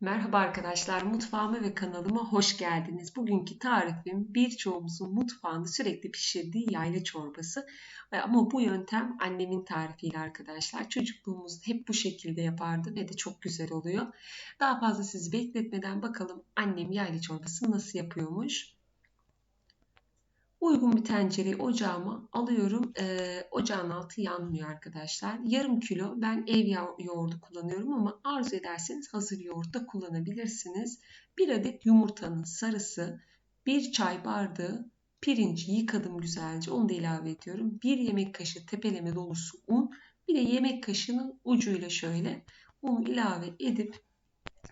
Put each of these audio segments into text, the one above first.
Merhaba arkadaşlar, mutfağıma ve kanalıma hoş geldiniz. Bugünkü tarifim birçoğumuzun mutfağında sürekli pişirdiği yayla çorbası. Ama bu yöntem annemin tarifiyle arkadaşlar. Çocukluğumuzda hep bu şekilde yapardı ve de çok güzel oluyor. Daha fazla sizi bekletmeden bakalım annem yayla çorbası nasıl yapıyormuş. Uygun bir tencereyi ocağıma alıyorum. Ee, ocağın altı yanmıyor arkadaşlar. Yarım kilo ben ev yoğurdu kullanıyorum ama arzu ederseniz hazır yoğurt da kullanabilirsiniz. Bir adet yumurtanın sarısı, bir çay bardağı pirinci yıkadım güzelce onu da ilave ediyorum. Bir yemek kaşığı tepeleme dolusu un, bir de yemek kaşığının ucuyla şöyle unu ilave edip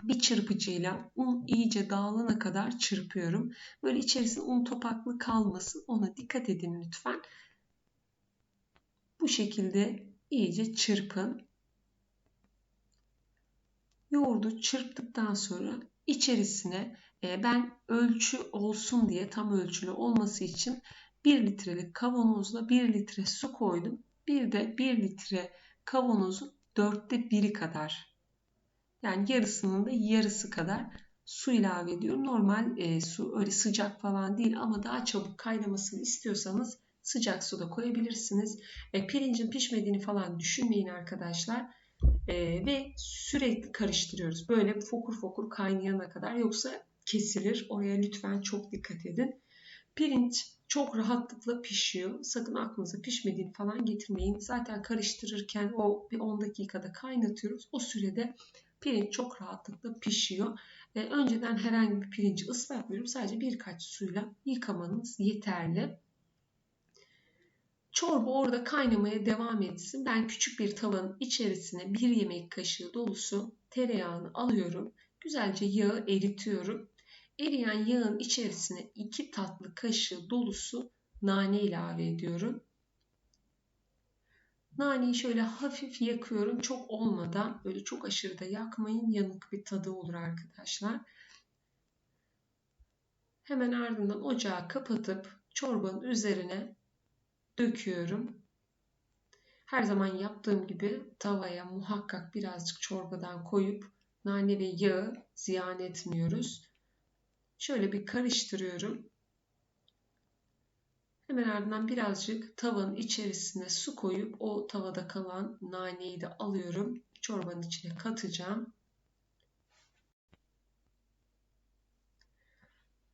bir çırpıcıyla un iyice dağılana kadar çırpıyorum. Böyle içerisinde un topaklı kalmasın. Ona dikkat edin lütfen. Bu şekilde iyice çırpın. Yoğurdu çırptıktan sonra içerisine e, ben ölçü olsun diye tam ölçülü olması için 1 litrelik kavanozla 1 litre su koydum. Bir de 1 litre kavanozun dörtte biri kadar yani yarısının da yarısı kadar su ilave ediyorum. Normal e, su öyle sıcak falan değil ama daha çabuk kaynamasını istiyorsanız sıcak suda koyabilirsiniz. E, pirincin pişmediğini falan düşünmeyin arkadaşlar. E, ve sürekli karıştırıyoruz. Böyle fokur fokur kaynayana kadar yoksa kesilir. Oraya lütfen çok dikkat edin. Pirinç çok rahatlıkla pişiyor. Sakın aklınıza pişmediğini falan getirmeyin. Zaten karıştırırken o bir 10 dakikada kaynatıyoruz. O sürede Pirinç çok rahatlıkla pişiyor. E, önceden herhangi bir pirinci ıslatmıyorum. Sadece birkaç suyla yıkamanız yeterli. Çorba orada kaynamaya devam etsin. Ben küçük bir tavanın içerisine bir yemek kaşığı dolusu tereyağını alıyorum. Güzelce yağı eritiyorum. Eriyen yağın içerisine iki tatlı kaşığı dolusu nane ilave ediyorum. Naneyi şöyle hafif yakıyorum. Çok olmadan böyle çok aşırı da yakmayın. Yanık bir tadı olur arkadaşlar. Hemen ardından ocağı kapatıp çorbanın üzerine döküyorum. Her zaman yaptığım gibi tavaya muhakkak birazcık çorbadan koyup nane ve yağı ziyan etmiyoruz. Şöyle bir karıştırıyorum. Hemen ardından birazcık tavanın içerisine su koyup o tavada kalan naneyi de alıyorum. Çorbanın içine katacağım.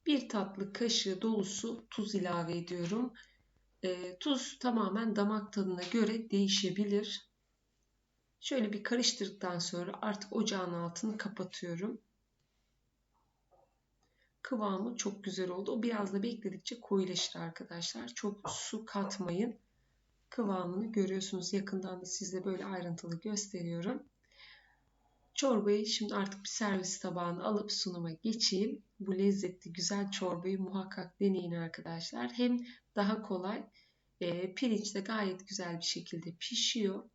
Bir tatlı kaşığı dolusu tuz ilave ediyorum. E, tuz tamamen damak tadına göre değişebilir. Şöyle bir karıştırdıktan sonra artık ocağın altını kapatıyorum kıvamı çok güzel oldu. O biraz da bekledikçe koyulaşır arkadaşlar. Çok su katmayın. Kıvamını görüyorsunuz. Yakından da size böyle ayrıntılı gösteriyorum. Çorbayı şimdi artık bir servis tabağına alıp sunuma geçeyim. Bu lezzetli güzel çorbayı muhakkak deneyin arkadaşlar. Hem daha kolay, e, pirinç de gayet güzel bir şekilde pişiyor.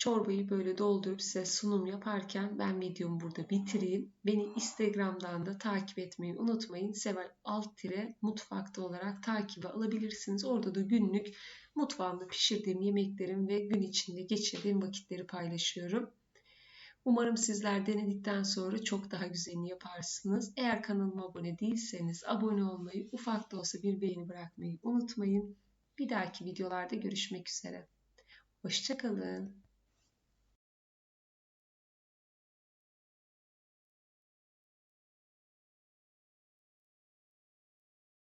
Çorbayı böyle doldurup size sunum yaparken ben videomu burada bitireyim. Beni Instagram'dan da takip etmeyi unutmayın. Seval alt tire mutfakta olarak takibi alabilirsiniz. Orada da günlük mutfağımda pişirdiğim yemeklerim ve gün içinde geçirdiğim vakitleri paylaşıyorum. Umarım sizler denedikten sonra çok daha güzelini yaparsınız. Eğer kanalıma abone değilseniz abone olmayı, ufak da olsa bir beğeni bırakmayı unutmayın. Bir dahaki videolarda görüşmek üzere. Hoşçakalın.